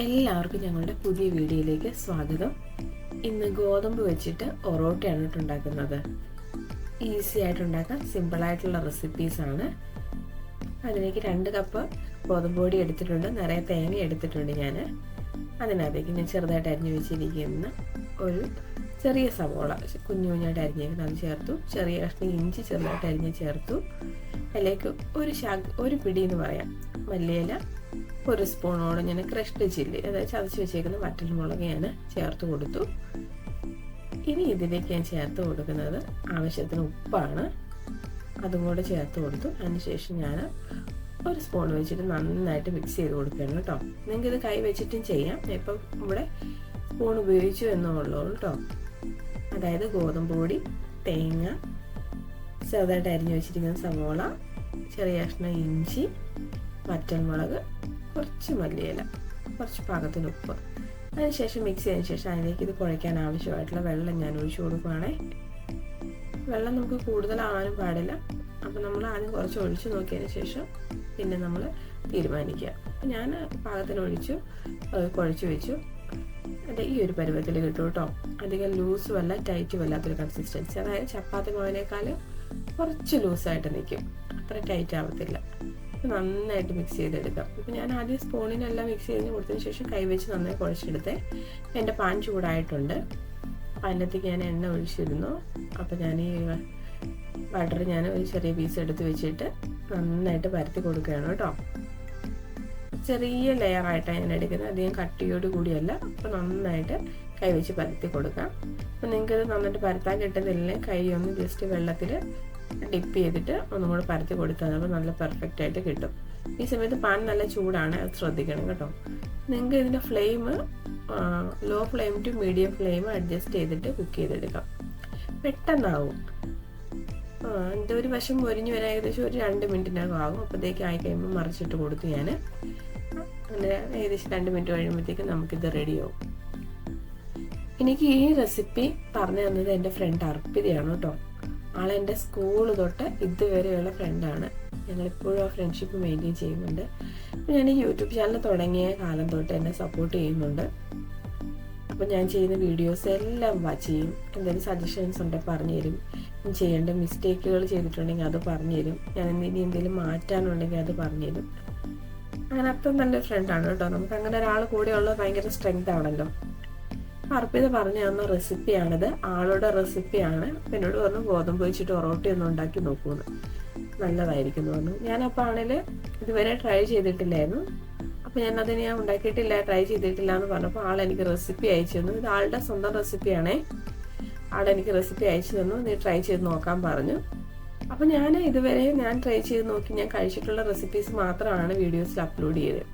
എല്ലാവർക്കും ഞങ്ങളുടെ പുതിയ വീഡിയോയിലേക്ക് സ്വാഗതം. ഇന്ന് ഗോതമ്പ് വെച്ചിട്ട് ഒറോട്ടയാണ് ഉണ്ടാക്കുന്നത്. ഈസി ആയിട്ട് ഉണ്ടാക്കാൻ സിമ്പിളായിട്ടുള്ള റെസിപ്പീസാണ് അതിലേക്ക് രണ്ട് കപ്പ് ഗോതമ്പ് പൊടി എടുത്തിട്ടുണ്ട്. നിറയെ തേങ്ങ എടുത്തിട്ടുണ്ട് ഞാൻ അതിനകത്തേക്ക് ഞാൻ ചെറുതായിട്ട് അരിഞ്ഞു വെച്ചിരിക്കുന്ന ഒരു ചെറിയ സവോള കുഞ്ഞു കുഞ്ഞായിട്ട് അരിഞ്ഞേക്കുന്നത് അത് ചേർത്തു. ചെറിയ കഷ്ണം ഇഞ്ചി ചെറുതായിട്ട് അരിഞ്ഞ് ചേർത്തു. അതിലേക്ക് ഒരു ശാഖ ഒരു പിടി എന്ന് പറയാം. മല്ലിയില ഒരു സ്പൂണോളം ഞാൻ ക്രഷ്ഡ് ചില്ലി അതായത് ചതച്ച് വെച്ചേക്കുന്ന വറ്റൽമുളക് ഞാൻ ചേർത്ത് കൊടുത്തു. ഇനി ഇതിലേക്ക് ഞാൻ ചേർത്ത് കൊടുക്കുന്നത് ആവശ്യത്തിന് ഉപ്പാണ്. അതും കൂടെ ചേർത്ത് കൊടുത്തു. അതിനുശേഷം ഞാൻ ഒരു സ്പൂൺ വെച്ചിട്ട് നന്നായിട്ട് മിക്സ് ചെയ്ത് കൊടുക്കുകയാണ് കേട്ടോ. നിങ്ങൾക്ക് ഇത് കൈ വെച്ചിട്ടും ചെയ്യാം. ഇപ്പം ഇവിടെ സ്പൂൺ ഉപയോഗിച്ചു എന്നുള്ളൂ കേട്ടോ. അതായത് ഗോതമ്പ് പൊടി തേങ്ങ ചെറുതായിട്ട് അരിഞ്ഞു വെച്ചിരിക്കുന്ന സവോള ചെറിയ കഷ്ണം ഇഞ്ചി വറ്റൽമുളക് കുറച്ച് മല്ലിയില കുറച്ച് പാകത്തിന് ഉപ്പ്. അതിനുശേഷം മിക്സ് ചെയ്തതിന് ശേഷം അതിലേക്ക് ഇത് കുഴയ്ക്കാൻ ആവശ്യമായിട്ടുള്ള വെള്ളം ഞാൻ ഒഴിച്ചു കൊടുക്കുകയാണേ വെള്ളം നമുക്ക് കൂടുതലാവാനും പാടില്ല. അപ്പം നമ്മൾ ആദ്യം കുറച്ച് ഒഴിച്ചു നോക്കിയതിന് ശേഷം പിന്നെ നമ്മൾ തീരുമാനിക്കുക. ഞാൻ പാകത്തിന് ഒഴിച്ചു കുഴച്ച് വെച്ചു. അത് ഈ ഒരു പരുവത്തിൽ കിട്ടും കേട്ടോ. അധികം ലൂസും അല്ല ടൈറ്റും അല്ലാത്തൊരു കൺസിസ്റ്റൻസി അതായത് ചപ്പാത്തി മാവിനേക്കാൾ കുറച്ച് ലൂസായിട്ട് നിൽക്കും. അത്ര ടൈറ്റ് ആവത്തില്ല. നന്നായിട്ട് മിക്സ് ചെയ്തെടുക്കാം. ഇപ്പം ഞാൻ ആദ്യം സ്പൂണിനെല്ലാം മിക്സ് ചെയ്ത് കൊടുത്തതിന് ശേഷം കൈവച്ച് നന്നായി കുഴച്ചെടുത്തേ. എന്റെ പാൻ ചൂടായിട്ടുണ്ട്. അപ്പം അതിനകത്തേക്ക് ഞാൻ എണ്ണ ഒഴിച്ചിരുന്നു അപ്പം ഞാൻ ഈ ബട്ടർ ഞാൻ ഒരു ചെറിയ പീസ് എടുത്ത് വെച്ചിട്ട് നന്നായിട്ട് പരത്തി കൊടുക്കുകയാണ് കേട്ടോ. ചെറിയ ലെയറായിട്ടാണ് ഞാൻ എടുക്കുന്നത്. അധികം കട്ടിയോട് കൂടിയല്ല. അപ്പോൾ നന്നായിട്ട് കൈ വെച്ച് പരത്തി കൊടുക്കാം. അപ്പം നിങ്ങൾക്ക് നന്നായിട്ട് പരത്താൻ കിട്ടുന്നില്ലെങ്കിൽ കൈ ഒന്ന് ജസ്റ്റ് വെള്ളത്തിൽ ഡിപ്പ് ചെയ്തിട്ട് ഒന്നും കൂടെ പരത്തി കൊടുത്താൽ അപ്പോൾ നല്ല പെർഫെക്റ്റ് ആയിട്ട് കിട്ടും. ഈ സമയത്ത് പാൻ നല്ല ചൂടാണ് അത് ശ്രദ്ധിക്കണം കേട്ടോ. നിങ്ങൾക്ക് ഇതിന്റെ flame low flame to medium flame adjust ചെയ്തിട്ട് കുക്ക് ചെയ്തെടുക്കാം. പെട്ടെന്നാവും. എന്റെ ഒരു വശം പൊരിഞ്ഞു വരാൻ ഏകദേശം ഒരു രണ്ട് മിനിറ്റിനകം ആകും. അപ്പോഴത്തേക്ക് ആയി കഴിയുമ്പോൾ മറിച്ചിട്ട് കൊടുത്തു ഞാൻ അങ്ങനെ ഏകദേശം രണ്ട് മിനിറ്റ് കഴിയുമ്പോഴത്തേക്ക് നമുക്കിത് റെഡിയാവും എനിക്ക് ഈ റെസിപ്പി പറഞ്ഞു തന്നത് എന്റെ ഫ്രണ്ട് അർപ്പിതയാണ് കേട്ടോ. ആളെന്റെ സ്കൂൾ തൊട്ട് ഇതുവരെയുള്ള ഫ്രണ്ടാണ് ഞങ്ങളിപ്പോഴും ആ ഫ്രണ്ട്ഷിപ്പ് മെയിന്റെയിൻ ചെയ്യുന്നുണ്ട്. ഞാൻ ഈ യൂട്യൂബ് ചാനൽ തുടങ്ങിയ കാലം തൊട്ട് എന്നെ സപ്പോർട്ട് ചെയ്യുന്നുണ്ട്. അപ്പം ഞാൻ ചെയ്യുന്ന വീഡിയോസ് എല്ലാം വാച്ച് ചെയ്യും. എന്തെങ്കിലും സജഷൻസ് ഉണ്ടെങ്കിൽ പറഞ്ഞു തരും. ചെയ്യേണ്ട മിസ്റ്റേക്കുകൾ ചെയ്തിട്ടുണ്ടെങ്കിൽ അത് പറഞ്ഞു തരും. ഞാൻ ഇനി എന്തെങ്കിലും മാറ്റാനുണ്ടെങ്കിൽ അത് പറഞ്ഞു തരും. അങ്ങനെ അത്ര നല്ലൊരു ഫ്രണ്ടാണ് കേട്ടോ. നമുക്ക് അങ്ങനെ ഒരാൾ കൂടെ ഉള്ളത് ഭയങ്കര സ്ട്രെങ്ത് ആണല്ലോ. അർപ്പിത പറഞ്ഞു തന്ന റെസിപ്പിയാണിത്. ആളുടെ റെസിപ്പിയാണ്. എന്നോട് പറഞ്ഞു ഗോതമ്പ് വെച്ചിട്ട് ഒറോട്ടി ഒന്ന് ഉണ്ടാക്കി നോക്കൂന്ന്. നല്ലതായിരിക്കും പറഞ്ഞു. ഞാനപ്പോൾ ആണെങ്കിൽ ഇതുവരെ ട്രൈ ചെയ്തിട്ടില്ലായിരുന്നു. അപ്പോൾ ഞാൻ അതിന് ഞാൻ ഉണ്ടാക്കിയിട്ടില്ല ട്രൈ ചെയ്തിട്ടില്ല എന്ന് പറഞ്ഞപ്പോൾ ആൾ എനിക്ക് റെസിപ്പി അയച്ചു തന്നു. ഇത് ആളുടെ സ്വന്തം റെസിപ്പിയാണേ ആളെനിക്ക് റെസിപ്പി അയച്ചു തന്നു. നീ ട്രൈ ചെയ്ത് നോക്കാൻ പറഞ്ഞു. അപ്പോൾ ഞാൻ ഇതുവരെ ഞാൻ ട്രൈ ചെയ്ത് നോക്കി ഞാൻ കഴിച്ചിട്ടുള്ള റെസിപ്പീസ് മാത്രമാണ് വീഡിയോസിൽ അപ്ലോഡ് ചെയ്തത്.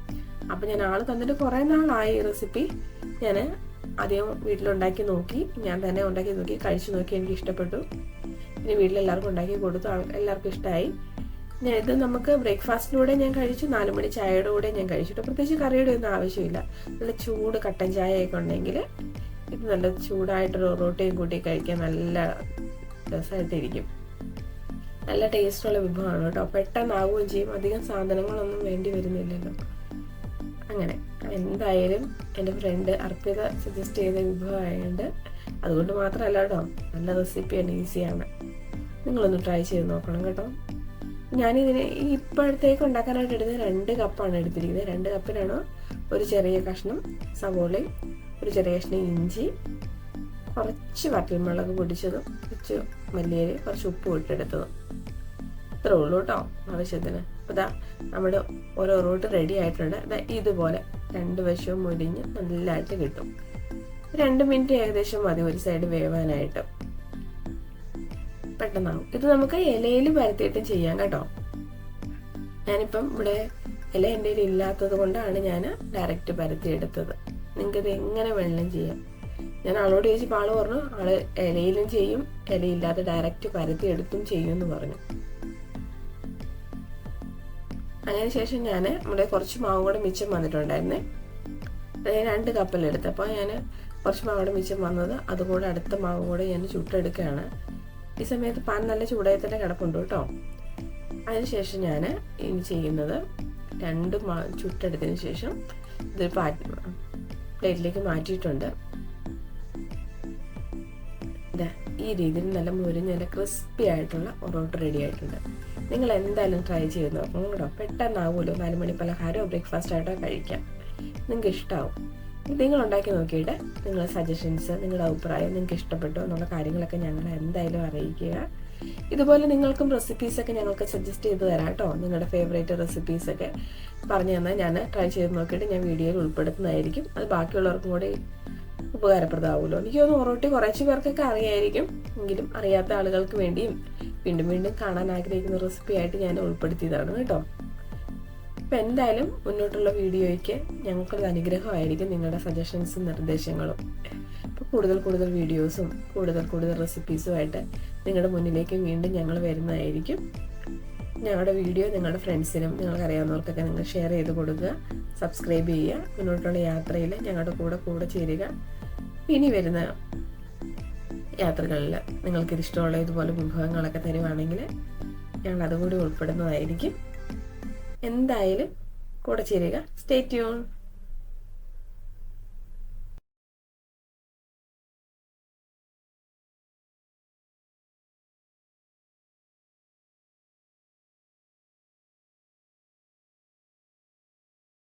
അപ്പോൾ ഞാൻ ആൾ തന്നിട്ട് കുറേ നാളായി ഈ റെസിപ്പി ഞാൻ ആദ്യം വീട്ടിലുണ്ടാക്കി നോക്കി ഞാൻ തന്നെ ഉണ്ടാക്കി നോക്കി കഴിച്ചു നോക്കി എനിക്ക് ഇഷ്ടപ്പെട്ടു. ഇനി വീട്ടിലെല്ലാവർക്കും ഉണ്ടാക്കി കൊടുത്തു എല്ലാവർക്കും ഇഷ്ടമായി ഞാൻ ഇത് നമുക്ക് ബ്രേക്ക്ഫാസ്റ്റിലൂടെ ഞാൻ കഴിച്ചു നാല് മണി ചായയുടെ കൂടെ ഞാൻ കഴിച്ചിട്ട് പ്രത്യേകിച്ച് കറിയുടെ ഒന്നും ആവശ്യമില്ല. നല്ല ചൂട് കട്ടൻ ചായയൊക്കെ ഉണ്ടെങ്കിൽ ഇത് നല്ല ചൂടായിട്ടൊരു റോട്ടിയും കൂട്ടി കഴിക്കാൻ നല്ല രസമായിട്ടിരിക്കും. നല്ല ടേസ്റ്റുള്ള വിഭവമാണ് കേട്ടോ. പെട്ടെന്നാവുകയും ചെയ്യും. അധികം സാധനങ്ങളൊന്നും വേണ്ടി വരുന്നില്ലല്ലോ. അങ്ങനെ. എന്തായാലും എന്റെ ഫ്രണ്ട് അർപ്പിത സജസ്റ്റ് ചെയ്ത വിഭവമായതുകൊണ്ട് അതുകൊണ്ട് മാത്രമല്ല കേട്ടോ നല്ല റെസിപ്പിയാണ് ഈസിയാണ് നിങ്ങളൊന്ന് ട്രൈ ചെയ്ത് നോക്കണം കേട്ടോ. ഞാനിതിന് ഇപ്പോഴത്തേക്ക് ഉണ്ടാക്കാനായിട്ട് എടുത്തത് രണ്ട് കപ്പാണ് എടുത്തിരിക്കുന്നത്. രണ്ട് കപ്പിലാണ് ഒരു ചെറിയ കഷ്ണം സവോളയും ഒരു ചെറിയ കഷ്ണം ഇഞ്ചി കുറച്ച് വറ്റൽമുളക് പൊടിച്ചതും കുറച്ച് മല്ലിയില കുറച്ച് ഉപ്പ് ഇട്ടെടുത്തതും. ഇത്രേ ഉള്ളൂ കേട്ടോ ആവശ്യത്തിന്. അപ്പോൾ ഇതാ നമ്മുടെ ഓരോ റൂട്ട് റെഡി ആയിട്ടുണ്ട്. ഇതാ ഇതുപോലെ രണ്ട് വശവും മുരിഞ്ഞ് നല്ലതായിട്ട് കിട്ടും. രണ്ട് മിനിറ്റ് ഏകദേശം മതി ഒരു സൈഡ് വേവാനായിട്ട്. പെട്ടെന്നാവും. ഇത് നമുക്ക് ഇലയിൽ വരുത്തിയിട്ട് ചെയ്യാം കേട്ടോ. ഞാനിപ്പം ഇവിടെ ഇല എന്റെ കയ്യിൽ ഇല്ലാത്തത് കൊണ്ടാണ് ഞാൻ ഡയറക്റ്റ് പരത്തിയെടുത്തത്. നിങ്ങൾക്ക് ഇത് എങ്ങനെ വെള്ളം ചെയ്യാം. ഞാൻ ആളോട് ചോദിച്ചപ്പോൾ ആൾ പറഞ്ഞു ആൾ ഇലയിലും ചെയ്യും ഇലയില്ലാതെ ഡയറക്റ്റ് പരത്തി എടുത്തും ചെയ്യും എന്ന് പറഞ്ഞു. അതിന് ശേഷം ഞാൻ നമ്മുടെ കുറച്ച് മാവ് കൂടെ മിച്ചം വന്നിട്ടുണ്ടായിരുന്നേ. ഞാൻ രണ്ട് കപ്പലെടുത്ത്. അപ്പോൾ ഞാൻ കുറച്ച് മാവോടെ മിച്ചം വന്നത് അതുകൂടെ അടുത്ത മാവ് കൂടെ ഞാൻ ചുട്ടെടുക്കുകയാണ്. ഈ സമയത്ത് പാൻ നല്ല ചൂടായി തന്നെ കിടപ്പുണ്ട് കേട്ടോ. അതിനുശേഷം ഞാൻ ഇനി ചെയ്യുന്നത് രണ്ട് മാ ചുട്ടെടുത്തതിന് ശേഷം ഇത് പ്ലേറ്റിലേക്ക് മാറ്റിയിട്ടുണ്ട്. ഈ രീതിയിൽ നല്ല മുരിഞ്ഞ നല്ല ക്രിസ്പി ആയിട്ടുള്ള ഒറോട്ട് റെഡി ആയിട്ടുണ്ട്. നിങ്ങൾ എന്തായാലും ട്രൈ ചെയ്ത് നോക്കണം. കേട്ടോ പെട്ടെന്നാവുമല്ലോ നാല് മണി പലഹാരമോ ബ്രേക്ക്ഫാസ്റ്റ് ആയിട്ടോ കഴിക്കാം. നിങ്ങൾക്ക് ഇഷ്ടമാവും നിങ്ങൾ ഉണ്ടാക്കി നോക്കിയിട്ട് നിങ്ങളുടെ സജഷൻസ് നിങ്ങളുടെ അഭിപ്രായം നിങ്ങൾക്ക് ഇഷ്ടപ്പെട്ടോ എന്നുള്ള കാര്യങ്ങളൊക്കെ ഞങ്ങളെ എന്തായാലും അറിയിക്കുക. ഇതുപോലെ നിങ്ങൾക്കും റെസിപ്പീസൊക്കെ ഞങ്ങൾക്ക് സജസ്റ്റ് ചെയ്ത് തരാം കേട്ടോ നിങ്ങളുടെ ഫേവറേറ്റ് റെസിപ്പീസൊക്കെ പറഞ്ഞു തന്നാൽ ഞാൻ ട്രൈ ചെയ്ത് നോക്കിയിട്ട് ഞാൻ വീഡിയോയിൽ ഉൾപ്പെടുത്തുന്നതായിരിക്കും. അത് ബാക്കിയുള്ളവർക്കും കൂടി ഉപകാരപ്രദമാവുമല്ലോ. എനിക്ക് തോന്നുന്നു ഒറോട്ടി കുറച്ച് പേർക്കൊക്കെ അറിയായിരിക്കും. എങ്കിലും അറിയാത്ത ആളുകൾക്ക് വേണ്ടിയും വീണ്ടും വീണ്ടും കാണാൻ ആഗ്രഹിക്കുന്ന റെസിപ്പി ആയിട്ട് ഞാൻ ഉൾപ്പെടുത്തിയതാണ് കേട്ടോ. അപ്പം എന്തായാലും മുന്നോട്ടുള്ള വീഡിയോയ്ക്ക് ഞങ്ങൾക്കൊരു അനുഗ്രഹമായിരിക്കും നിങ്ങളുടെ സജഷൻസും നിർദ്ദേശങ്ങളും. അപ്പോൾ കൂടുതൽ കൂടുതൽ വീഡിയോസും കൂടുതൽ കൂടുതൽ റെസിപ്പീസുമായിട്ട് നിങ്ങളുടെ മുന്നിലേക്ക് വീണ്ടും ഞങ്ങൾ വരുന്നതായിരിക്കും. ഞങ്ങളുടെ വീഡിയോ നിങ്ങളുടെ ഫ്രണ്ട്സിനും നിങ്ങൾക്കറിയാവുന്നവർക്കൊക്കെ നിങ്ങൾ ഷെയർ ചെയ്ത് കൊടുക്കുക സബ്സ്ക്രൈബ് ചെയ്യുക. മുന്നോട്ടുള്ള യാത്രയിൽ ഞങ്ങളുടെ കൂടെ കൂടെ ചേരുക. ഇനി വരുന്ന യാത്രകളിൽ നിങ്ങൾക്കിത് ഇഷ്ടമുള്ള ഇതുപോലെ വിഭവങ്ങളൊക്കെ തരുവാണെങ്കിൽ ഞാൻ അതുകൂടി ഉൾപ്പെടുന്നതായിരിക്കും. എന്തായാലും കൂടെ ചേരുക. Stay tune